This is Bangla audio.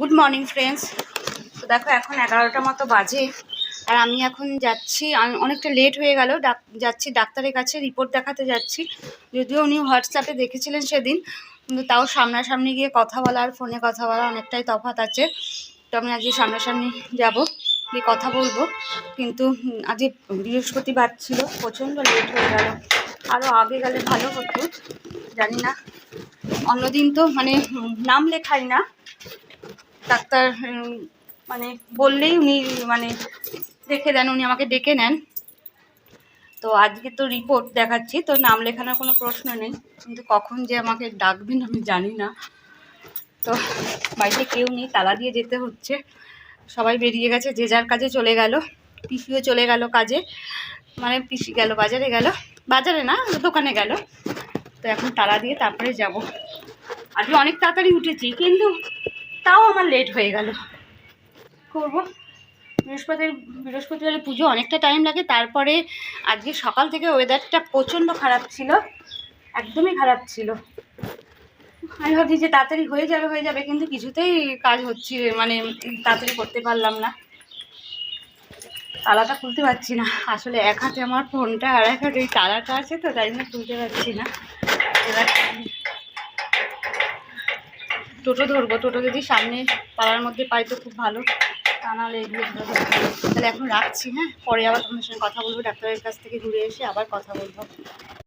গুড মর্নিং ফ্রেন্ডস তো দেখো, এখন এগারোটা মতো বাজে, আর আমি এখন যাচ্ছি অনেকটা লেট হয়ে গেল যাচ্ছি ডাক্তারের কাছে রিপোর্ট দেখাতে যাচ্ছি। যদিও উনি হোয়াটসঅ্যাপে দেখেছিলেন সেদিন, কিন্তু তাও সামনাসামনি গিয়ে কথা বলা আর ফোনে কথা বলা অনেকটাই তফাৎ আছে। তো আমি আজকে সামনাসামনি যাব, গিয়ে কথা বলব। কিন্তু আজকে বৃহস্পতিবার ছিল, প্রচণ্ড লেট হয়ে গেল। আরও আগে গেলে ভালো হতো, জানি না। অন্যদিন তো মানে নাম লেখাই না। ডাক্তার মানে বললেই উনি মানে দেখে দেন, উনি আমাকে ডেকে নেন। তো আজকে তো রিপোর্ট দেখাচ্ছি, তো নাম লেখানোর কোনো প্রশ্ন নেই, কিন্তু কখন যে আমাকে ডাকবেন আমি জানি না। তো বাড়িতে কেউ নেই, তালা দিয়ে যেতে হচ্ছে। সবাই বেরিয়ে গেছে, যে যার কাজে চলে গেল, পিসিও চলে গেল কাজে মানে পিসি গেল, বাজারে গেল। বাজারে না, দোকানে গেল। তো এখন তালা দিয়ে তারপরে যাব। আজকে অনেক তাড়াতাড়ি উঠেছি, কিন্তু তাও আমার লেট হয়ে গেল। করব। বৃহস্পতি বৃহস্পতিবারে পুজো অনেকটা টাইম লাগে, তারপরে আজকে সকাল থেকে ওয়েদারটা প্রচণ্ড খারাপ ছিল, একদমই খারাপ ছিল। আমি ভাবছি যে তাড়াতাড়ি হয়ে যাবে হয়ে যাবে, কিন্তু কিছুতেই কাজ হচ্ছে মানে তাড়াতাড়ি করতে পারলাম না। তালাটা খুলতে পারছি না। আসলে এক হাতে আমার ফোনটা আর এক হাতে এই তালাটা আছে তো, তাই জন্য খুলতে পারছি না। এবার টোটো ধরবো। টোটো যদি সামনে পাড়ার মধ্যে পাই তো খুব ভালো। তা নাহলে এগুলো তাহলে এখন রাখছি হ্যাঁ? পরে আবার তোমার সঙ্গে কথা বলব। ডাক্তারের কাছ থেকে ঘুরে এসে আবার কথা বলব।